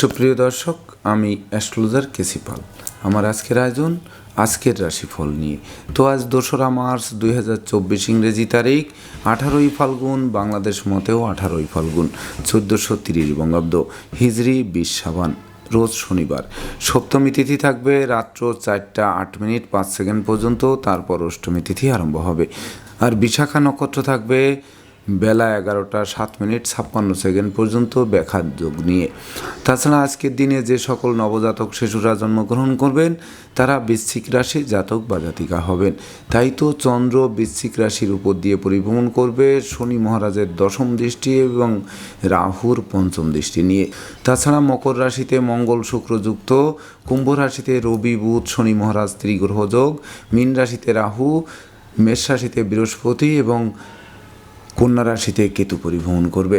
সুপ্রিয় দর্শক, আমি অ্যাস্ট্রোলজার কেসিপাল আমার আজকের আয়োজন, আজকের রাশিফল নিয়ে। তো আজ দোসরা মার্চ দুই হাজার চব্বিশ ইংরেজি তারিখ, আঠারোই ফাল্গুন, বাংলাদেশ মতেও আঠারোই ফাল্গুন, চোদ্দোশো তিরিশ বঙ্গাব্দ, হিজরি বিশ সাবান, রোজ শনিবার। সপ্তমী তিথি থাকবে রাত্র চারটা আট মিনিট পাঁচ সেকেন্ড পর্যন্ত, তারপর অষ্টমী তিথি আরম্ভ হবে। আর বিশাখা নক্ষত্র থাকবে বেলা এগারোটা সাত মিনিট ছাপ্পান্ন সেকেন্ড পর্যন্ত ব্যাখার যোগ নিয়ে। তাছাড়া আজকের দিনে যে সকল নবজাতক শিশুরা জন্মগ্রহণ করবেন, তারা বৃশ্চিক রাশি জাতক বা জাতিকা হবেন। তাই তো চন্দ্র বৃশ্চিক রাশির উপর দিয়ে পরিভ্রমণ করবে শনি মহারাজের দশম দৃষ্টি এবং রাহুর পঞ্চম দৃষ্টি নিয়ে। তাছাড়া মকর রাশিতে মঙ্গল শুক্র যুক্ত, কুম্ভ রাশিতে রবি, বুধ, শনি মহারাজ ত্রিগ্রহ যোগ, মীন রাশিতে রাহু, মেষ রাশিতে বৃহস্পতি এবং কন্যা রাশিতে কেতু পরিভ্রমণ করবে।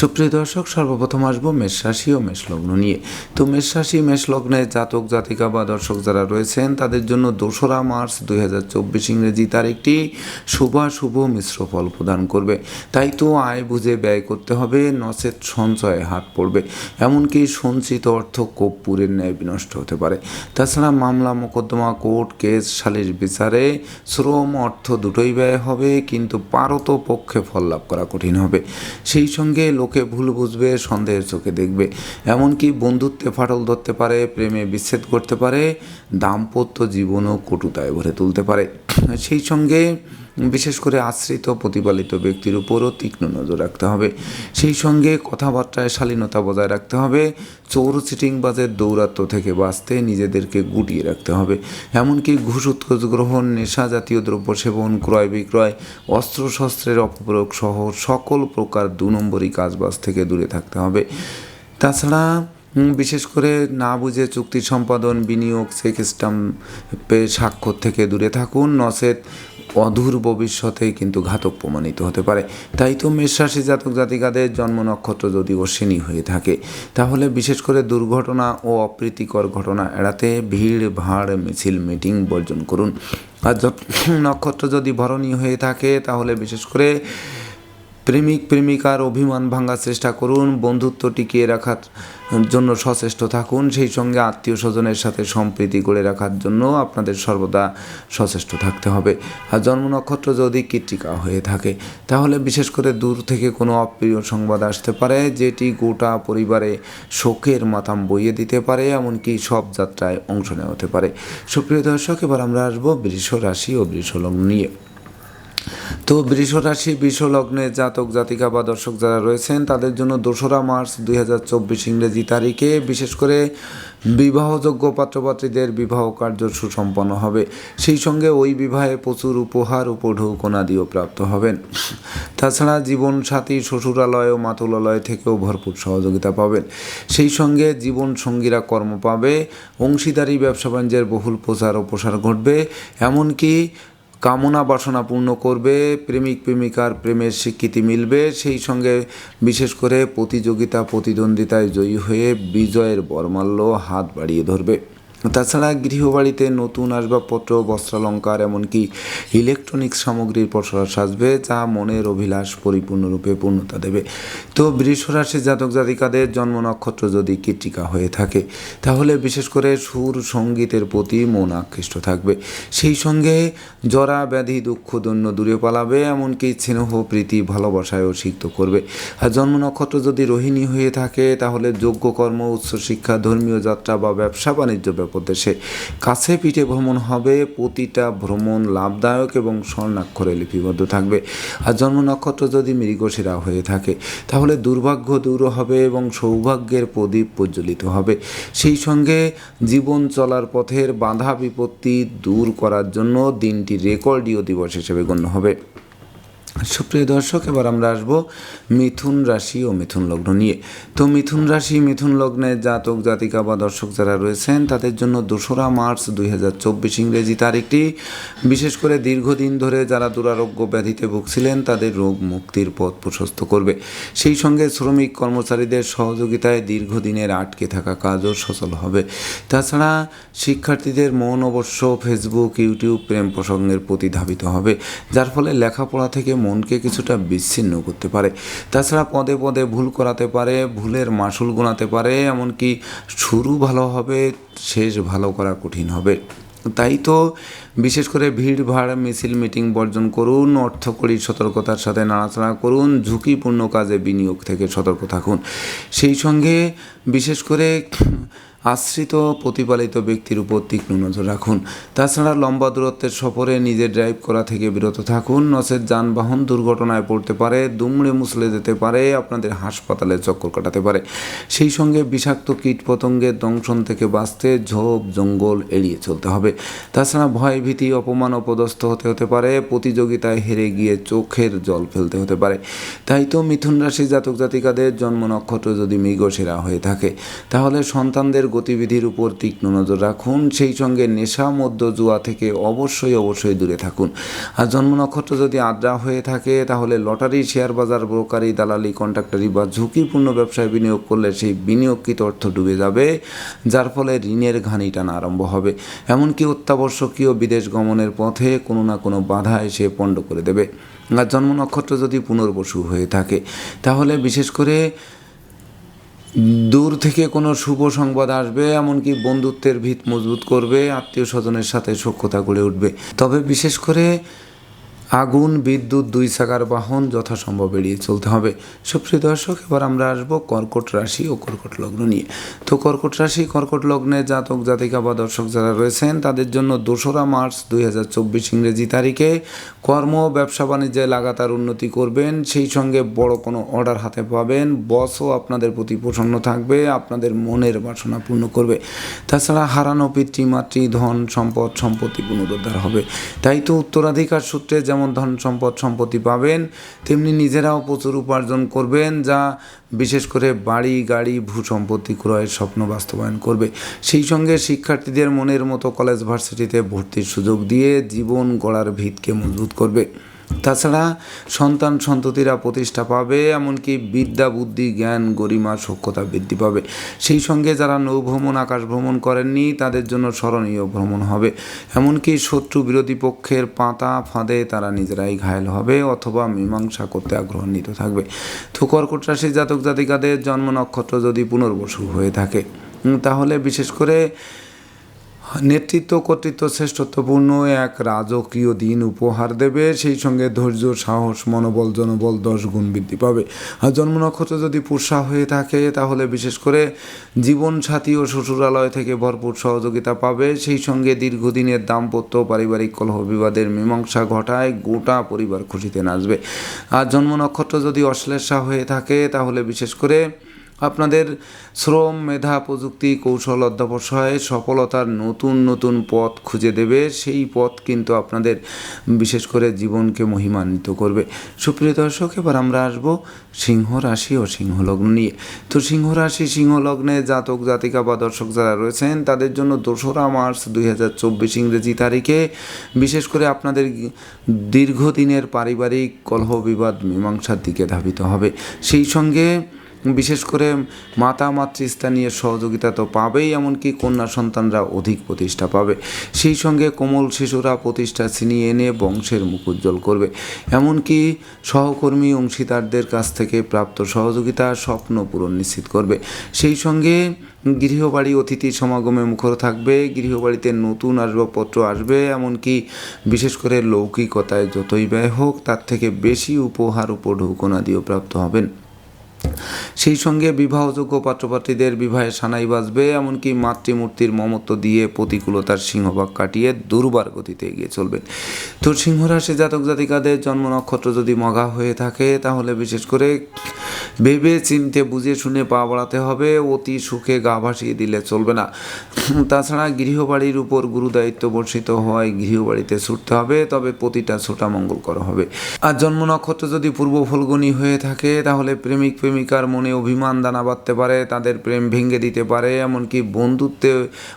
সুপ্রিয় দর্শক, সর্বপ্রথম আসব মেষ রাশি ও মেষ লগ্ন নিয়ে। তো মেষ রাশি, মেষ লগ্নে জাতক, জাতিকা বা দর্শক যারা রয়েছেন, তাদের জন্য দোসরা মার্চ দুই হাজার চব্বিশ ইংরেজি তারিখটি শুভাশুভ মিশ্র ফল প্রদান করবে। তাই তো আয় বুঝে ব্যয় করতে হবে নচেত সঞ্চয়ে হাত পড়বে। এমনকি সঞ্চিত অর্থ কর্পূরের ন্যায় বিনষ্ট হতে পারে। তাছাড়া মামলা, মোকদ্দমা, কোর্ট কেস, সালিশ বিচারে শ্রম, অর্থ দুটোই ব্যয় হবে, কিন্তু পারত পক্ষে ফল লাভ করা কঠিন হবে। সেই সঙ্গে লোকে ভুল বুঝবে, সন্দেহের চোখে দেখবে। এমনকি বন্ধুত্বে ফাটল ধরতে পারে, প্রেমে বিচ্ছেদ করতে পারে, দাম্পত্য জীবনও কটুতায় ভরে তুলতে পারে। সেই সঙ্গে বিশেষ করে আশ্রিত, প্রতিপালিত ব্যক্তির উপরও তীক্ষ্ণ নজর রাখতে হবে। সেই সঙ্গে কথাবার্তায় শালীনতা বজায় রাখতে হবে। চোর চিটিংবাজের দৌরাত্ম থেকে বাঁচতে নিজেদেরকে গুটিয়ে রাখতে হবে। এমনকি ঘুষ উৎকোচ গ্রহণ, নেশা জাতীয় দ্রব্য সেবন, ক্রয় বিক্রয়, অস্ত্রশস্ত্রের অপপ্রয়োগ সহ সকল প্রকার দু নম্বরই কাজবাজ থেকে দূরে থাকতে হবে। তাছাড়া বিশেষ করে না বুঝে চুক্তি সম্পাদন, বিনিয়োগ, চেক স্টাম্পে স্বাক্ষর থেকে দূরে থাকুন। নচেত অধুর ভবিষ্যতে কিন্তু ঘাতক প্রমাণিত হতে পারে। তাই তো মেষরাশি জাতক জাতিকাদের জন্ম নক্ষত্র যদি অশ্বিনী হয়ে থাকে, তাহলে বিশেষ করে দুর্ঘটনা ও অপ্রীতিকর ঘটনা এড়াতে ভিড়, ভাড়, মিছিল, মিটিং বর্জন করুন। আর নক্ষত্র যদি ভরণী হয়ে থাকে, তাহলে বিশেষ করে প্রেমিক প্রেমিকার অভিমান ভাঙার চেষ্টা করুন, বন্ধুত্ব টিকিয়ে রাখার জন্য সচেষ্ট থাকুন, সেই সঙ্গে আত্মীয় স্বজনের সাথে সম্প্রীতি গড়ে রাখার জন্য আপনাদের সর্বদা সচেষ্ট থাকতে হবে। আর জন্ম নক্ষত্র যদি কৃত্রিকা হয়ে থাকে, তাহলে বিশেষ করে দূর থেকে কোনো অপ্রিয় সংবাদ আসতে পারে, যেটি গোটা পরিবারে শোকের মাথাম বইয়ে দিতে পারে, এমনকি সব যাত্রায় অংশ নেওয়া হতে পারে। সুপ্রিয় দর্শক, এবার আমরা আসব বৃষ রাশি ও বৃষ লগ্ন নিয়ে। তো বৃষ রাশি বৃষ লগ্নে জাতক, জাতিকা বা দর্শক যারা রয়েছেন, তাদের জন্য দোসরা মার্চ দুই হাজার চব্বিশ ইংরেজি তারিখে বিশেষ করে বিবাহযোগ্য পাত্রপাত্রীদের বিবাহ কার্য সুসম্পন্ন হবে। সেই সঙ্গে ওই বিবাহে প্রচুর উপহার উপঢৌকনাদিও প্রাপ্ত হবেন। তাছাড়া জীবন সাথী শ্বশুরালয় ও মাতুলালয় থেকেও ভরপুর সহযোগিতা পাবেন। সেই সঙ্গে জীবন সঙ্গীরা কর্ম পাবে, অংশীদারি, ব্যবসা বাণিজ্যের বহুল প্রচার ও প্রসার ঘটবে, এমনকি কামনা বাসনা পূর্ণ করবে, প্রেমিক প্রেমিকার প্রেমের স্বীকৃতি মিলবে। সেই সঙ্গে বিশেষ করে প্রতিযোগিতা, প্রতিদ্বন্দ্বিতায় জয়ী হয়ে বিজয়ের বরমাল্য হাত বাড়িয়ে ধরবে। তাছাড়া গৃহবাড়িতে নতুন আসবাবপত্র, বস্ত্রালঙ্কার, এমনকি ইলেকট্রনিক্স সামগ্রীর পসরা সাজবে, যা মনের অভিলাষ পরিপূর্ণরূপে পূর্ণতা দেবে। তো বৃষ রাশির জাতক জাতিকাদের জন্ম নক্ষত্র যদি কীর্তিকা হয়ে থাকে, তাহলে বিশেষ করে সুর সঙ্গীতের প্রতি মন আকৃষ্ট থাকবে। সেই সঙ্গে জরা, ব্যাধি, দুঃখ, দৈন্য দূরে পালাবে, এমনকি স্নেহ, প্রীতি, ভালোবাসায়ও সিক্ত করবে। আর জন্ম নক্ষত্র যদি রোহিণী হয়ে থাকে, তাহলে যোগ্য কর্ম উচ্চশিক্ষা ধর্মীয় যাত্রা বা ব্যবসা বাণিজ্য ব্যাপদেশে কাছে পিঠে ভ্রমণ হবে, প্রতিটা ভ্রমণ লাভদায়ক এবং স্বর্ণাক্ষরে লিপিবদ্ধ থাকবে। আর জন্ম নক্ষত্র যদি মৃগশিরা হয়ে থাকে, তাহলে দুর্ভাগ্য দূর হবে এবং সৌভাগ্যের প্রদীপ প্রজ্বলিত হবে। সেই সঙ্গে জীবন চলার পথের বাধা বিপত্তি দূর করার জন্য দিনটি রেকর্ডীয় দিবস হিসেবে গণ্য হবে। সুপ্রিয় দর্শক, এবার আমরা আসব মিথুন রাশি ও মিথুন লগ্ন নিয়ে। তো মিথুন রাশি, মিথুন লগ্নের জাতক, জাতিকা বা দর্শক যারা রয়েছেন, তাদের জন্য দোসরা মার্চ দুই হাজার চব্বিশ ইংরেজি তারিখটি। বিশেষ করে দীর্ঘদিন ধরে যারা দুরারোগ্য ব্যাধিতে ভুগছিলেন, তাদের রোগ মুক্তির পথ প্রশস্ত করবে। সেই সঙ্গে শ্রমিক কর্মচারীদের সহযোগিতায় দীর্ঘদিনের আটকে থাকা কাজও সচল হবে। তাছাড়া শিক্ষার্থীদের মন অবশ্য ফেসবুক, ইউটিউব প্রেম প্রসঙ্গের প্রতি ধাবিত হবে, যার ফলে লেখাপড়া থেকে মনকে কিছুটা বিচ্ছিন্ন করতে পারে। তাছাড়া পদে পদে ভুল করাতে পারে, ভুলের মাসুল গোনাতে পারে, এমনকি শুরু ভালো হবে, শেষ ভালো করা কঠিন হবে। তাই তো বিশেষ করে ভিড়, ভাড়, মিছিল, মিটিং বর্জন করুন অর্থকরী সতর্কতার সাথে নাড়াচাড়া করুন, ঝুঁকিপূর্ণ কাজে বিনিয়োগ থেকে সতর্ক থাকুন। সেই সঙ্গে বিশেষ করে আশ্রিত প্রতিপালিত ব্যক্তির উপর তীক্ষ্ণ নজর রাখুন। তাছাড়া লম্বা দূরত্বের সফরে নিজে ড্রাইভ করা থেকে বিরত থাকুন। নচেত যানবাহন দুর্ঘটনায় পড়তে পারে, দুমড়ে মুসলে যেতে পারে, আপনাদের হাসপাতালে চক্কর কাটাতে পারে। সেই সঙ্গে বিষাক্ত কীট পতঙ্গের দংশন থেকে বাঁচতে ঝোপ, জঙ্গল এড়িয়ে চলতে হবে। তাছাড়া ভয় ভীতি অপমান, অপদস্থ হতে হতে পারে, প্রতিযোগিতায় হেরে গিয়ে চোখের জল ফেলতে হতে পারে। তাই তো মিথুন রাশি জাতক জাতিকাদের জন্ম নক্ষত্র যদি মৃগশিরা হয়ে থাকে, তাহলে সন্তানদের গতিবিধির উপর তীক্ষ্ণ নজর রাখুন। সেই সঙ্গে নেশা মধ্য জুয়া থেকে অবশ্যই অবশ্যই দূরে থাকুন। আর জন্ম নক্ষত্র যদি আদ্রা হয়ে থাকে, তাহলে লটারি, শেয়ার বাজার, ব্রোকারি, দালালি, কন্ট্রাক্টারি বা ঝুঁকিপূর্ণ ব্যবসায় বিনিয়োগ করলে সেই বিনিয়োগকৃত অর্থ ডুবে যাবে, যার ফলে ঋণের ঘানি টানা আরম্ভ হবে। এমনকি অত্যাবশ্যকীয় বিদেশ গমনের পথে কোনো না কোনো বাধা এসে পণ্ড করে দেবে। আর জন্ম নক্ষত্র যদি পুনর্বসু হয়ে থাকে, তাহলে বিশেষ করে দূর থেকে কোনো শুভ সংবাদ আসবে, এমনকি বন্ধুত্বের ভিত মজবুত করবে, আত্মীয় স্বজনের সাথে সখ্যতা গড়ে উঠবে। তবে বিশেষ করে আগুন, বিদ্যুৎ, দুই চাকার বাহন যথাসম্ভব এড়িয়ে চলতে হবে। সুপ্রিয় দর্শক, এবার আমরা আসব কর্কট রাশি ও কর্কট লগ্ন নিয়ে। তো কর্কট রাশি, কর্কট লগ্নে জাতক, জাতিকা বা দর্শক যারা রয়েছেন, তাদের জন্য দোসরা মার্চ দুই হাজার চব্বিশ ইংরেজি তারিখে কর্ম, ব্যবসা, বাণিজ্যে লাগাতার উন্নতি করবেন। সেই সঙ্গে বড় কোনো অর্ডার হাতে পাবেন। বসও আপনাদের প্রতি প্রসন্ন থাকবে, আপনাদের মনের বাসনা পূর্ণ করবে। তাছাড়া হারানো পিতৃমাতৃ ধন, সম্পদ, সম্পত্তি পুনরুদ্ধার হবে। তাই তো উত্তরাধিকার সূত্রে যেমন ধন সম্পদ সম্পত্তি পাবেন, তেমনি নিজেরাও প্রচুর উপার্জন করবেন, যা বিশেষ করে বাড়ি, গাড়ি, ভূ সম্পত্তি ক্রয়ের স্বপ্ন বাস্তবায়ন করবে। সেই সঙ্গে শিক্ষার্থীদের মনের মতো কলেজ ভার্সিটিতে ভর্তির সুযোগ দিয়ে জীবন গড়ার ভিতকে মজবুত করবে। তাছাড়া সন্তান সন্ততিরা প্রতিষ্ঠা পাবে, এমনকি বিদ্যা, বুদ্ধি, জ্ঞান, গরিমা সক্ষতা বৃদ্ধি পাবে। সেই সঙ্গে যারা নৌভ্রমণ আকাশ ভ্রমণ করেননি, তাদের জন্য স্মরণীয় ভ্রমণ হবে। এমনকি শত্রু বিরোধী পক্ষের পাতা ফাঁদে তারা নিজেরাই ঘায়েল হবে, অথবা মীমাংসা করতে আগ্রহান্বিত থাকবে। তো কর্কট জাতক জাতিকাদের জন্ম নক্ষত্র যদি পুনর্বসু হয়ে থাকে তাহলে বিশেষ করে নেতৃত্ব কর্তৃত্ব শ্রেষ্ঠত্বপূর্ণ এক রাজকীয় দিন উপহার দেবে। সেই সঙ্গে ধৈর্য, সাহস, মনোবল, জনবল দশ গুণ বৃদ্ধি পাবে। আর জন্ম নক্ষত্র যদি পুষা হয়ে থাকে, তাহলে বিশেষ করে জীবন সাথী ও শ্বশুরালয় থেকে ভরপুর সহযোগিতা পাবে। সেই সঙ্গে দীর্ঘদিনের দাম্পত্য পারিবারিক কলহ বিবাদের মীমাংসা ঘটায় গোটা পরিবার খুশিতে নাচবে। আর জন্ম নক্ষত্র যদি অশ্লেষা হয়ে থাকে, তাহলে বিশেষ করে আপনাদের শ্রম, মেধা, প্রযুক্তি, কৌশল অধ্যবসায় সফলতার নতুন নতুন পথ খুঁজে দেবে। সেই পথ কিন্তু আপনাদের বিশেষ করে জীবনকে মহিমান্বিত করবে। সুপ্রিয় দর্শক, এবার আমরা আসব সিংহ রাশি ও সিংহলগ্ন নিয়ে। তো সিংহ রাশি, সিংহ লগ্নে জাতক, জাতিকা বা দর্শক যারা রয়েছেন, তাদের জন্য দোসরা মার্চ দুই হাজার চব্বিশ ইংরেজি তারিখে বিশেষ করে আপনাদের দীর্ঘদিনের পারিবারিক কলহ, বিবাদ, মীমাংসার দিকে ধাবিত হবে। সেই সঙ্গে বিশেষ করে মাতা, মাতৃস্থানীয় সহযোগিতা তো পাবেই, এমনকি কন্যা সন্তানরা অধিক প্রতিষ্ঠা পাবে। সেই সঙ্গে কোমল শিশুরা প্রতিষ্ঠা ছিনিয়ে এনে বংশের মুখ উজ্জ্বল করবে। এমনকি সহকর্মী, অংশীদারদের কাছ থেকে প্রাপ্ত সহযোগিতা স্বপ্ন পূরণ নিশ্চিত করবে। সেই সঙ্গে গৃহবাড়ি অতিথি সমাগমে মুখর থাকবে, গৃহবাড়িতে নতুন আসবাবপত্র আসবে, এমনকি বিশেষ করে লৌকিকতায় যতই ব্যয় হোক, তার থেকে বেশি উপহার উপঢৌকনাদিও প্রাপ্ত হবেন। সেই সঙ্গে বিবাহযোগ্য পাত্রপাত্রীদের বিবাহে সানাই বাজবে, এমনকি মাতৃমূর্তির মমত্ব দিয়ে প্রতিকূলতার সিংহভাগ কাটিয়ে দুর্বার গতিতে এগিয়ে চলবেন। তো সিংহরাশি জাতক জাতিকাদের জন্ম নক্ষত্র যদি মগা হয়ে থাকে, তাহলে বিশেষ করে ভেবে চিনতে বুঝে শুনে পা বাড়াতে হবে, অতি সুখে গা ভাসিয়ে দিলে চলবে না। তাছাড়া গৃহবাড়ির উপর গুরুদায়িত্ব বর্ষিত হওয়ায় গৃহবাড়িতে ছুটতে হবে, তবে প্রতিটা ছোটা মঙ্গল করা হবে। আর জন্ম নক্ষত্র যদি পূর্ব ফলগুনি হয়ে থাকে, তাহলে প্রেমিক প্রেমিকার মনে অভিমান দানা বাঁধতে পারে, তাদের প্রেম ভেঙে দিতে পারে, এমনকি বন্ধুত্বে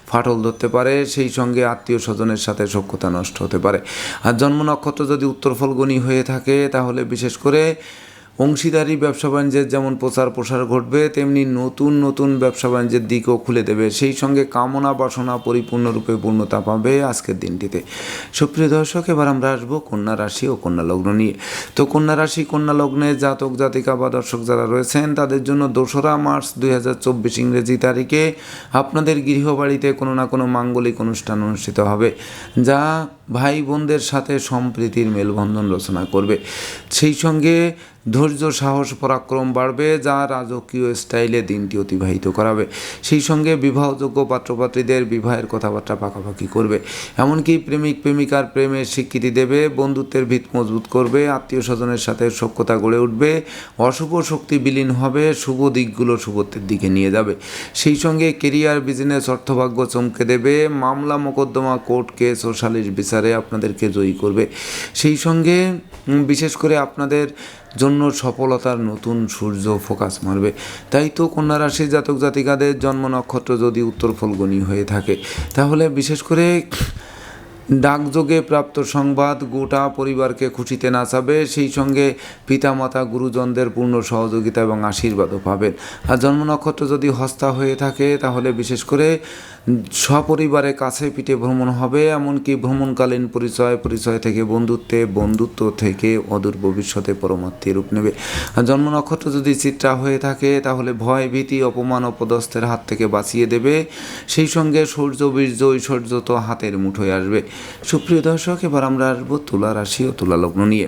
ফাটল ধরতে পারে, সেই সঙ্গে আত্মীয় স্বজনের সাথে সক্ষতা নষ্ট হতে পারে। আর জন্ম নক্ষত্র যদি উত্তর ফলগুনি হয়ে থাকে, তাহলে বিশেষ করে অংশীদারি ব্যবসা বাণিজ্যের যেমন প্রচার প্রসার ঘটবে, তেমনি নতুন নতুন ব্যবসা বাণিজ্যের দিকও খুলে দেবে। সেই সঙ্গে কামনা বাসনা পরিপূর্ণরূপে পূর্ণতা পাবে আজকের দিনটিতে। সুপ্রিয় দর্শক, এবার আমরা আসব কন্যা রাশি ও কন্যা লগ্ন নিয়ে। তো কন্যা রাশি, কন্যা লগ্নে জাতক, জাতিকা বা দর্শক যারা রয়েছেন, তাদের জন্য দোসরা মার্চ দুই হাজার চব্বিশ ইংরেজি তারিখে আপনাদের গৃহবাড়িতে কোনো না কোনো মাঙ্গলিক অনুষ্ঠান অনুষ্ঠিত হবে, যা ভাই বোনদের সাথে সম্প্রীতির মেলবন্ধন রচনা করবে। সেই সঙ্গে ধৈর্য, সাহস, পরাক্রম বাড়বে যা রাজকীয় স্টাইলে দিনটি অতিবাহিত করাবে। সেই সঙ্গে বিবাহযোগ্য পাত্রপাত্রীদের বিবাহের কথাবার্তা পাকাপাকি করবে। এমনকি প্রেমিক, প্রেমিকার প্রেমের স্বীকৃতি দেবে, বন্ধুত্বের ভিত মজবুত করবে আত্মীয় স্বজনের সাথে সখ্যতা গড়ে উঠবে, অশুভ শক্তি বিলীন হবে, শুভ দিকগুলো শুভত্বের দিকে নিয়ে যাবে। সেই সঙ্গে কেরিয়ার, বিজনেস, অর্থভাগ্য চমকে দেবে, মামলা, মোকদ্দমা, কোর্ট কেস ও সালিশ বিচারে আপনাদেরকে জয়ী করবে। সেই সঙ্গে বিশেষ করে আপনাদের জন্য সফলতার নতুন সূর্য ফোকাস মারবে। তাই তো কন্যা রাশির জাতক জাতিকাদের জন্ম নক্ষত্র যদি উত্তর ফলগণী হয়ে থাকে, তাহলে বিশেষ করে ডাকযোগে প্রাপ্ত সংবাদ গোটা পরিবারকে খুশিতে নাচাবে, সেই সঙ্গে পিতামাতা, গুরুজনদের পূর্ণ সহযোগিতা এবং আশীর্বাদও পাবেন। আর জন্ম নক্ষত্র যদি হস্তা হয়ে থাকে, তাহলে বিশেষ করে সপরিবারে কাছে পিঠে ভ্রমণ হবে, এমনকি ভ্রমণকালীন পরিচয় পরিচয় থেকে বন্ধুত্বে, বন্ধুত্ব থেকে অদূর ভবিষ্যতে পরমাত্মী রূপ নেবে। জন্ম নক্ষত্র যদি চিত্রা হয়ে থাকে, তাহলে ভয়, ভীতি, অপমান, অপদস্থের হাত থেকে বাঁচিয়ে দেবে। সেই সঙ্গে সূর্য, বীর্য, ঐশ্বর্য তো হাতের মুঠোয় আসবে। সুপ্রিয় দর্শক, এবার আমরা আসব তুলা রাশি ও তুলা লগ্ন নিয়ে।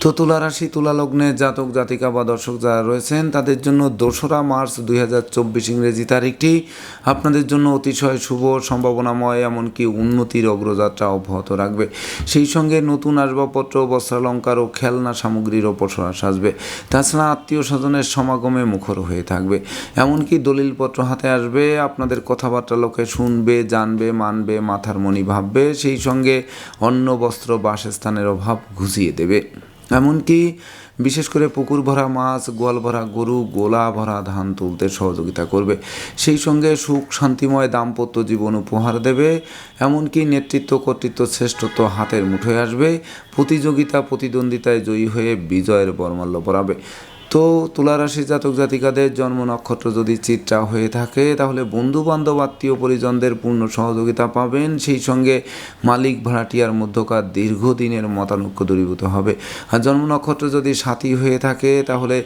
তো তুলা রাশি, তুলা লগ্নে জাতক, জাতিকা বা দর্শক যারা রয়েছেন, তাদের জন্য দোসরা মার্চ দুই হাজার চব্বিশ ইংরেজি তারিখটি। আপনাদের জন্য অতিশয় শুভ, সম্ভাবনাময়, এমনকি উন্নতির অগ্রযাত্রা অব্যাহত রাখবে। সেই সঙ্গে নতুন আসবাবপত্র, বস্ত্রালঙ্কার ও খেলনা সামগ্রীর ওপর সাজবে তাছাড়া আত্মীয় স্বজনের সমাগমে মুখর হয়ে থাকবে। এমনকি দলিলপত্র হাতে আসবে, আপনাদের কথাবার্তা লোকে শুনবে, জানবে, মানবে, মাথার মনি ভাববে, সেই সঙ্গে অন্ন, বস্ত্র, বাসস্থানের অভাব ঘুষিয়ে দেবে। এমনকি বিশেষ করে পুকুর ভরা মাছ, গোয়াল ভরা গরু, গোলা ভরা ধান তুলতে সহযোগিতা করবে। সেই সঙ্গে সুখ, শান্তিময় দাম্পত্য জীবন উপহার দেবে। এমনকি নেতৃত্ব, কর্তৃত্ব শ্রেষ্ঠত্ব হাতের মুঠোয় আসবে। প্রতিযোগিতা, প্রতিদ্বন্দ্বিতায় জয়ী হয়ে বিজয়ের বর্মাল্য পরাবে। তো তুলারাশি জাতক জাতিকাদের জন্ম নক্ষত্র যদি চিত্রা হয়ে থাকে, তাহলে বন্ধু বান্ধব আত্মীয় পরিজনদের পূর্ণ সহযোগিতা পাবেন। সেই সঙ্গে মালিক ভাড়াটিয়ার মধ্যকার দীর্ঘদিনের মতানৈক্য দূরীভূত হবে। আর জন্ম নক্ষত্র যদি সাথী হয়ে থাকে, তাহলে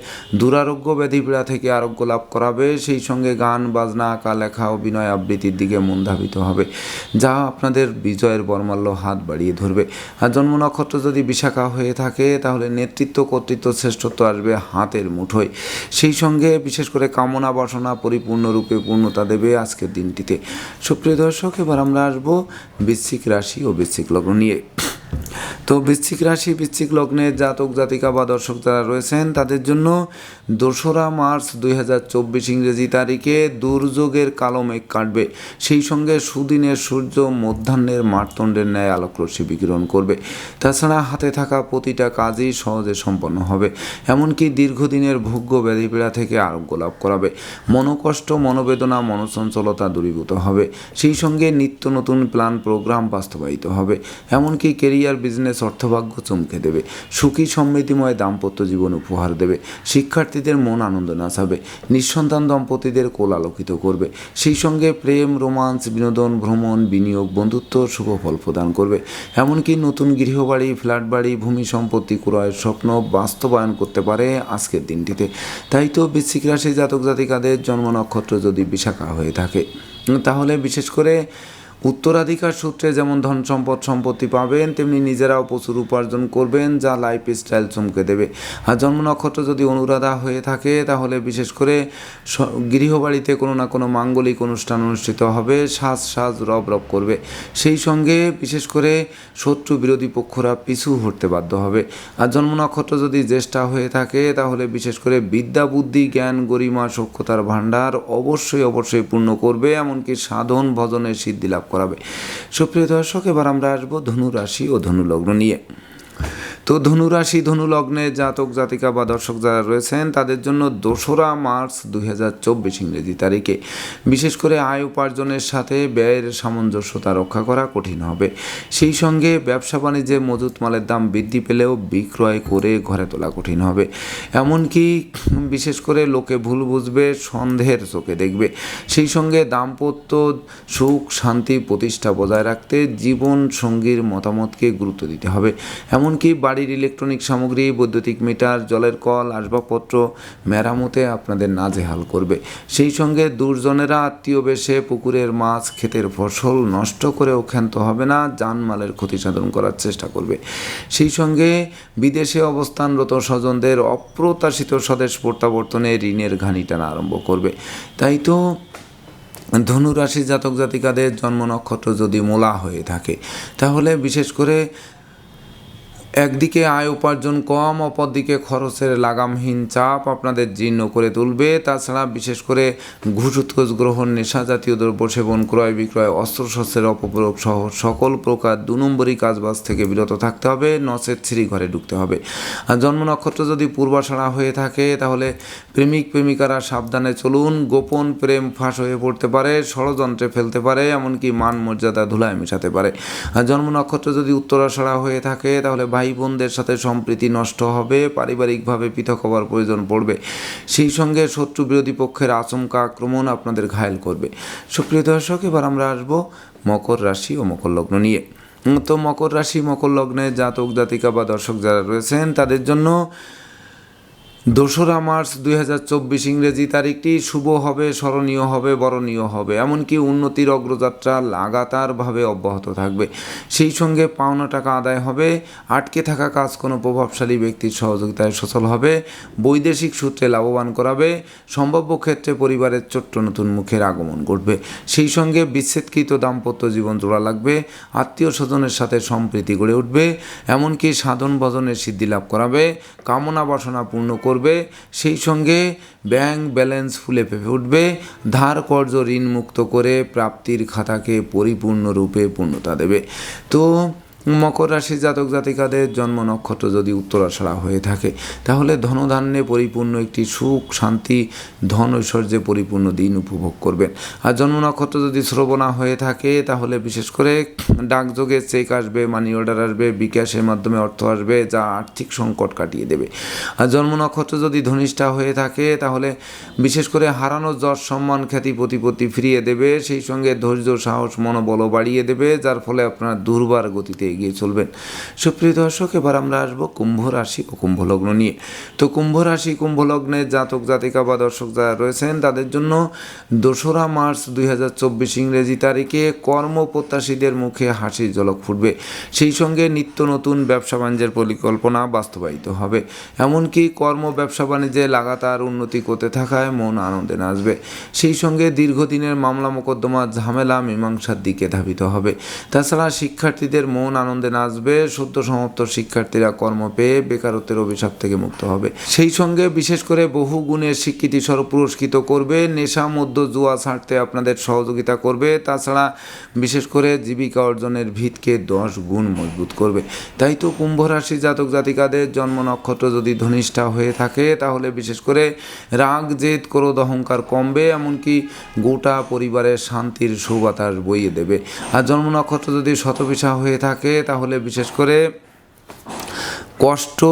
দুরারোগ্য ব্যাধিপীড়া থেকে আরোগ্য লাভ করাবে। সেই সঙ্গে গান, বাজনা, আঁকা, লেখা, অভিনয় আবৃত্তির দিকে মন ধাবিত হবে, যা আপনাদের বিজয়ের বর্মাল্য হাত বাড়িয়ে ধরবে। আর জন্ম নক্ষত্র যদি বিশাখা হয়ে থাকে, তাহলে নেতৃত্ব কর্তৃত্ব শ্রেষ্ঠত্ব আসবে হাতের মুঠোয়। সেই সঙ্গে বিশেষ করে কামনা বাসনা পরিপূর্ণরূপে পূর্ণতা দেবে আজকের দিনটিতে। সুপ্রিয় দর্শক, এবার আমরা আসব বৃশ্চিক রাশি ও বৃশ্চিক লগ্ন নিয়ে। তো বৃশ্চিক রাশি, বৃশ্চিক লগ্নের জাতক, জাতিকা বা দর্শক যারা রয়েছেন, তাদের জন্য দোসরা মার্চ দুই হাজার চব্বিশ ইংরেজি তারিখে দুর্যোগের কালো মেঘ কাটবে। সেই সঙ্গে সুদিনের সূর্য মধ্যাহ্নের মারতণ্ডের ন্যায় আলোকরশ্মি বিকিরণ করবে। তাছাড়া হাতে থাকা প্রতিটা কাজই সহজে সম্পন্ন হবে। এমনকি দীর্ঘদিনের ভোগ্য ব্যাধিপীড়া থেকে আরোগ্য লাভ করাবে। মনোকষ্ট, মনোবেদনা, মনোচঞ্চলতা দূরীভূত হবে। সেই সঙ্গে নিত্য নতুন প্ল্যান, প্রোগ্রাম বাস্তবায়িত হবে। এমনকি কেরিয়ার বিজনেস অর্থভাগ্য চমকে দেবে। সুখী সমৃদ্ধিময় দাম্পত্য জীবন উপহার দেবে। শিক্ষার্থীদের মন আনন্দ নাচাবে। নিঃসন্তান দম্পতিদের কোল আলোকিত করবে। সেই সঙ্গে প্রেম, রোমান্স, বিনোদন, ভ্রমণ, বিনিয়োগ, বন্ধুত্ব শুভ ফল প্রদান করবে। এমনকি নতুন গৃহবাড়ি ফ্ল্যাট বাড়ি ভূমি সম্পত্তি ক্রয়ের স্বপ্ন বাস্তবায়ন করতে পারে আজকের দিনটিতে। তাই তো বৃশ্চিক রাশি জাতক জাতিকাদের জন্ম নক্ষত্র যদি বিশাখা হয়ে থাকে, তাহলে বিশেষ করে উত্তরাধিকার সূত্রে যেমন ধন সম্পদ সম্পত্তি পাবেন, তেমনি নিজেরাও প্রচুর উপার্জন করবেন, যা লাইফ স্টাইল চমকে দেবে। আর জন্ম নক্ষত্র যদি অনুরাধা হয়ে থাকে, তাহলে বিশেষ করে গৃহবাড়িতে কোনো না কোনো মাঙ্গলিক অনুষ্ঠান অনুষ্ঠিত হবে, সাজ সাজ রব রব করবে। সেই সঙ্গে বিশেষ করে শত্রু বিরোধী পক্ষরা পিছু হটতে বাধ্য হবে। আর জন্ম নক্ষত্র যদি জ্যেষ্ঠা হয়ে থাকে, তাহলে বিশেষ করে বিদ্যা, বুদ্ধি, জ্ঞান, গরিমা সক্ষতার ভাণ্ডার অবশ্যই অবশ্যই পূর্ণ করবে, এমনকি সাধন, ভজনের সিদ্ধি লাভ করাবে। সুপ্রিয় দর্শক এবার আমরা আসব ধনু রাশি ও ধনু লগ্ন নিয়ে। তো ধনুরাশি ধনু লগ্নে জাতক, জাতিকা বা দর্শক যারা রয়েছেন, তাদের জন্য দোসরা মার্চ দুই হাজার চব্বিশ ইংরেজি তারিখে। বিশেষ করে আয় উপার্জনের সাথে ব্যয়ের সামঞ্জস্যতা রক্ষা করা কঠিন হবে। সেই সঙ্গে ব্যবসা বাণিজ্যে মজুত মালের দাম বৃদ্ধি পেলেও বিক্রয় করে ঘরে তোলা কঠিন হবে। এমনকি বিশেষ করে লোকে ভুল বুঝবে, সন্দেহের চোখে দেখবে। সেই সঙ্গে দাম্পত্য সুখ, শান্তি প্রতিষ্ঠা বজায় রাখতে জীবন সঙ্গীর মতামতকে গুরুত্ব দিতে হবে। এমনকি বাড়ির ইলেকট্রনিক সামগ্রী, বৈদ্যুতিক মিটার, জলের কল, আসবাবপত্র মেরামতে আপনাদের নাজেহাল করবে। সেই সঙ্গে দুর্জনেরা আত্মীয় বেশে পুকুরের মাছ, ক্ষেতের ফসল নষ্ট করেও ক্ষান্ত হবে না জানমালের ক্ষতি সাধন করার চেষ্টা করবে। সেই সঙ্গে বিদেশে অবস্থানরত স্বজনদের অপ্রত্যাশিত স্বদেশ প্রত্যাবর্তনে ঋণের ঘানি টানা আরম্ভ করবে। তাই তো ধনুরাশি জাতক জাতিকাদের জন্ম নক্ষত্র যদি মোলা হয়ে থাকে, তাহলে বিশেষ করে একদিকে আয় উপার্জন কম, অপরদিকে খরচের লাগামহীন চাপ আপনাদের জীর্ণ করে তুলবে। তাছাড়া বিশেষ করে ঘুষ উৎকোচ গ্রহণ নেশা জাতীয় দ্রব্য সেবন, ক্রয় বিক্রয়, অস্ত্রশস্ত্রের অপপ্রয়োগ সহ সকল প্রকার দু নম্বরই কাজবাজ থেকে বিরত থাকতে হবে, নচেত ছিঁড়ি ঘরে ঢুকতে হবে। আর জন্ম নক্ষত্র যদি পূর্বাশাড়া হয়ে থাকে, তাহলে প্রেমিক প্রেমিকারা সাবধানে চলুন, গোপন প্রেম ফাঁস হয়ে পড়তে পারে, ষড়যন্ত্রে ফেলতে পারে, এমনকি মান মর্যাদা ধুলায় মেশাতে পারে। আর জন্ম নক্ষত্র যদি উত্তরাশাড়া হয়ে থাকে, তাহলে ভাই বোনদের সাথে সম্প্রীতি নষ্ট হবে, পারিবারিকভাবে পৃথক হওয়ার প্রয়োজন পড়বে। সেই সঙ্গে শত্রু বিরোধী পক্ষের আচমকা আক্রমণ আপনাদের ঘায়ল করবে। সুপ্রিয় দর্শক, এবার আমরা আসব মকর রাশি ও মকর লগ্ন নিয়ে। তো মকর রাশি, মকর লগ্নে জাতক জাতিকা বা দর্শক যারা রয়েছেন, তাদের জন্য দোসরা মার্চ দুই হাজার চব্বিশ ইংরেজি তারিখটি শুভ হবে, স্মরণীয় হবে, বরণীয় হবে, এমনকি উন্নতির অগ্রযাত্রা লাগাতারভাবে অব্যাহত থাকবে। সেই সঙ্গে পাওনা টাকা আদায় হবে, আটকে থাকা কাজ কোনো প্রভাবশালী ব্যক্তির সহযোগিতায় সচল হবে, বৈদেশিক সূত্রে লাভবান করাবে, সম্ভাব্য ক্ষেত্রে পরিবারের ছোট্ট নতুন মুখের আগমন ঘটবে। সেই সঙ্গে বিচ্ছেদকৃত দাম্পত্য জীবন জোড়া লাগবে, আত্মীয় স্বজনের সাথে সম্প্রীতি গড়ে উঠবে, এমনকি সাধন ভজনের সিদ্ধি লাভ করাবে, কামনা বাসনা পূর্ণ করবে সেই সঙ্গে ব্যাংক ব্যালেন্স ফুলে পেপে উঠবে, ধার কর্য ঋণমুক্ত করে প্রাপ্তির খাতাকে পরিপূর্ণরূপে পূর্ণতা দেবে। তো মকর রাশি জাতক জাতিকাদের জন্ম নক্ষত্র যদি উত্তরাষাড়া হয়ে থাকে, তাহলে ধনধান্যে পরিপূর্ণ একটি সুখ, শান্তি, ধন ঐশ্বর্যে পরিপূর্ণ দিন উপভোগ করবেন। আর জন্ম নক্ষত্র যদি শ্রবণা হয়ে থাকে, তাহলে বিশেষ করে ডাকযোগে চেক আসবে মানি অর্ডার আসবে, বিকাশের মাধ্যমে অর্থ আসবে, যা আর্থিক সংকট কাটিয়ে দেবে। আর জন্ম নক্ষত্র যদি ধনিষ্ঠা হয়ে থাকে, তাহলে বিশেষ করে হারানো যশ, সম্মান, খ্যাতি, প্রতিপত্তি ফিরিয়ে দেবে, সেই সঙ্গে ধৈর্য, সাহস, মনোবলও বাড়িয়ে দেবে, যার ফলে আপনার দুর্বার গতিতে এগিয়ে চলবেন। সুপ্রিয় দর্শক, এবার আমরা আসব কুম্ভ রাশি ও কুম্ভ লগ্ন নিয়ে। তো কুম্ভ রাশি, কুম্ভ লগ্নের জাতক, জাতিকা বা দর্শক যারা রয়েছেন, তাদের জন্য দোসরা মার্চ দুই হাজার চব্বিশ ইংরেজি তারিখে কর্মপ্রত্যাশীদের মুখে হাসির ঝলক ফুটবে। সেই সঙ্গে নিত্য নতুন ব্যবসা বাণিজ্যের পরিকল্পনা বাস্তবায়িত হবে। এমনকি কর্ম ব্যবসা বাণিজ্যে লাগাতার উন্নতি করতে থাকায় মন আনন্দে নাচবে। সেই সঙ্গে দীর্ঘদিনের মামলা মোকদ্দমা ঝামেলা মীমাংসার দিকে ধাবিত হবে। তাছাড়া শিক্ষার্থীদের মন আনন্দে নাচবে, সদ্য সমাপ্ত শিক্ষার্থীরা কর্ম পেয়ে বেকারত্বের অভিশাপ থেকে মুক্ত হবে। সেই সঙ্গে বিশেষ করে বহু গুণের স্বীকৃতি স্বরূপ পুরস্কৃত করবে, নেশা মধ্য জুয়া ছাড়তে আপনাদের সহযোগিতা করবে, তাছাড়া বিশেষ করে জীবিকা অর্জনের ভিতকে দশ গুণ মজবুত করবে। তাই তো কুম্ভ রাশি জাতক জাতিকাদের জন্ম নক্ষত্র যদি ধনিষ্ঠা হয়ে থাকে, তাহলে বিশেষ করে রাগ, জেদ, ক্রোধ, অহংকার কমবে, এমনকি গোটা পরিবারের শান্তির সুবাতাস বইয়ে দেবে। আর জন্ম নক্ষত্র যদি শতবিশা হয়ে থাকে তাহলে বিশেষ করে কষ্ট,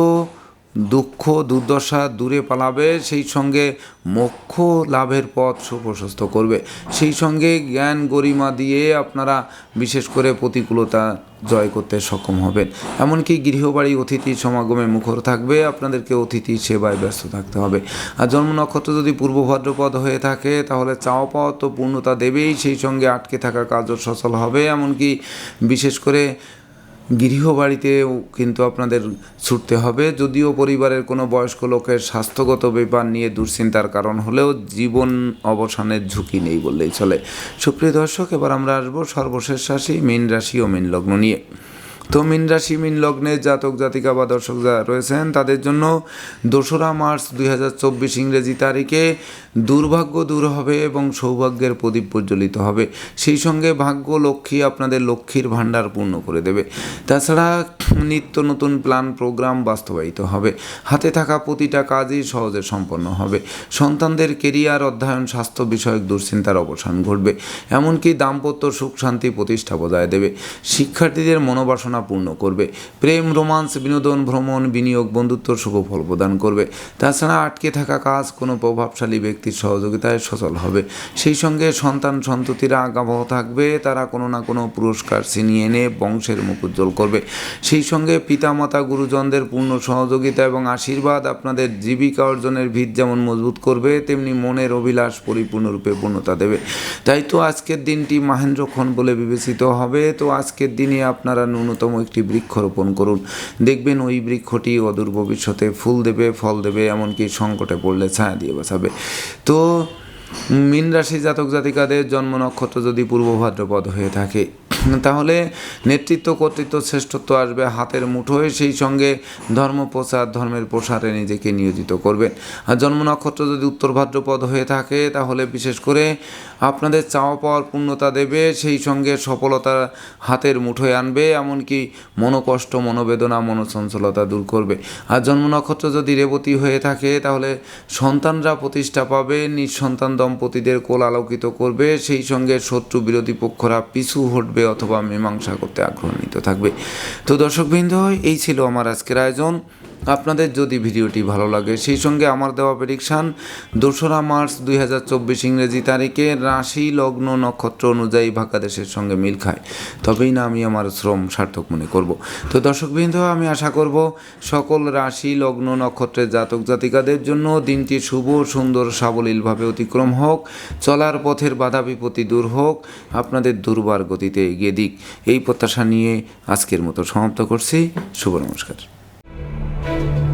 দুঃখ, দুর্দশা দূরে পালাবে, সেই সঙ্গে মোক্ষ লাভের পথ সুপ্রশস্ত করবে। সেই সঙ্গে জ্ঞান গরিমা দিয়ে আপনারা বিশেষ করে প্রতিকূলতা জয় করতে সক্ষম হবেন। এমনকি গৃহবাড়ি অতিথি সমাগমে মুখর থাকবে, আপনাদেরকে অতিথি সেবায় ব্যস্ত থাকতে হবে। আর জন্ম নক্ষত্র যদি পূর্ব ভাদ্রপদ হয়ে থাকে, তাহলে চাওয়া পাওয়া তো পূর্ণতা দেবেই, সেই সঙ্গে আটকে থাকা কাজও সচল হবে। এমনকি বিশেষ করে গৃহবাড়িতেও কিন্তু আপনাদের ছুটতে হবে। যদিও পরিবারের কোনো বয়স্ক লোকের স্বাস্থ্যগত ব্যাপার নিয়ে দুশ্চিন্তার কারণ হলেও জীবন অবসানের ঝুঁকি নেই বললেই চলে। সুপ্রিয় দর্শক, এবার আমরা আসব সর্বশেষ রাশি, মীন রাশি ও মীন লগ্ন নিয়ে। তো মীন রাশি, মীন লগ্নে জাতক, জাতিকা বা দর্শক যারা রয়েছেন, তাদের জন্য দোসরা মার্চ দুই হাজার চব্বিশ ইংরেজি তারিখে দুর্ভাগ্য দূর হবে এবং সৌভাগ্যের প্রদীপ প্রজ্বলিত হবে। সেই সঙ্গে ভাগ্য লক্ষ্মী আপনাদের লক্ষ্মীর ভাণ্ডার পূর্ণ করে দেবে। তাছাড়া নিত্য নতুন প্ল্যান, প্রোগ্রাম বাস্তবায়িত হবে। হাতে থাকা প্রতিটা কাজই সহজে সম্পন্ন হবে। সন্তানদের কেরিয়ার, অধ্যয়ন, স্বাস্থ্য বিষয়ক দুশ্চিন্তার অবসান ঘটবে। এমনকি দাম্পত্য সুখ শান্তি প্রতিষ্ঠা বজায় দেবে। শিক্ষার্থীদের মনোবাসনা পূর্ণ করবে। প্রেম, রোমান্স, বিনোদন, ভ্রমণ, বিনিয়োগ, বন্ধুত্ব শুভ ফল প্রদান করবে। তাছাড়া আটকে থাকা কাজ কোনো প্রভাবশালী ব্যক্তির সহযোগিতায় সচল হবে। সেই সঙ্গে সন্তান সন্ততিরা আগাবহ থাকবে। তারা কোনো না কোনো পুরস্কার ছিনিয়ে এনে বংশের মুখ উজ্জ্বল করবে। সেই সঙ্গে পিতামাতা, গুরুজনদের পূর্ণ সহযোগিতা এবং আশীর্বাদ আপনাদের জীবিকা অর্জনের ভিত যেমন মজবুত করবে, তেমনি মনের অভিলাষ পরিপূর্ণরূপে পূর্ণতা দেবে। তাই তো আজকের দিনটি মাহেন্দ্রক্ষণ বলে বিবেচিত হবে। তো আজকের দিনে আপনারা ন্যূনতম একটি বৃক্ষ রোপণ করুন। দেখবেন ওই বৃক্ষটি অদূর ভবিষ্যতে ফুল দেবে, ফল দেবে, এমনকি সংকটে পড়লে ছায়া দিয়ে বাঁচাবে। তো, মীন রাশি জাতক জাতিকাদের জন্ম নক্ষত্র যদি পূর্ব ভাদ্রপদ হয়ে থাকে তাহলে নেতৃত্ব কর্তৃত্ব শ্রেষ্ঠত্ব আসবে হাতের মুঠোয় সেই সঙ্গে ধর্ম প্রচার, ধর্মের প্রসারে নিজেকে নিয়োজিত করবেন। আর জন্ম নক্ষত্র যদি উত্তর ভাদ্রপদ হয়ে থাকে, তাহলে বিশেষ করে আপনাদের চাওয়া পাওয়ার পূর্ণতা দেবে, সেই সঙ্গে সফলতা হাতের মুঠোয় আনবে, এমনকি মনোকষ্ট, মনোবেদনা মনোচঞ্চলতা দূর করবে। আর জন্ম নক্ষত্র যদি রেবতী হয়ে থাকে, তাহলে সন্তানরা প্রতিষ্ঠা পাবে, নিঃসন্তান দম্পতিদের কোল আলোকিত করবে, সেই সঙ্গে শত্রু বিরোধী পক্ষরা পিছু হটবে অথবা মীমাংসা করতে আগ্রহীত থাকবে। তো দর্শকবৃন্দ এই ছিল আমার আজকের আয়োজন। আপনাদের যদি ভিডিওটি ভালো লাগে, সেই সঙ্গে আমার দেওয়া প্রেডিকশান দোসরা মার্চ দুই হাজার চব্বিশ ইংরেজি তারিখে রাশি লগ্ন নক্ষত্র অনুযায়ী ভাগ্যাদেশের সঙ্গে মিল খায়। তবেই না আমি আমার শ্রম সার্থক মনে করব। তো দর্শকবৃন্দ, আমি আশা করব সকল রাশি লগ্ন নক্ষত্রের জাতক জাতিকাদের জন্য দিনটি শুভ, সুন্দর, সাবলীলভাবে অতিক্রম হোক, চলার পথের বাধা বিপত্তি দূর হোক, আপনাদের দুর্বার গতিতে এগিয়ে দিক। এই প্রত্যাশা নিয়ে আজকের মতো সমাপ্ত করছি। শুভ নমস্কার। thank you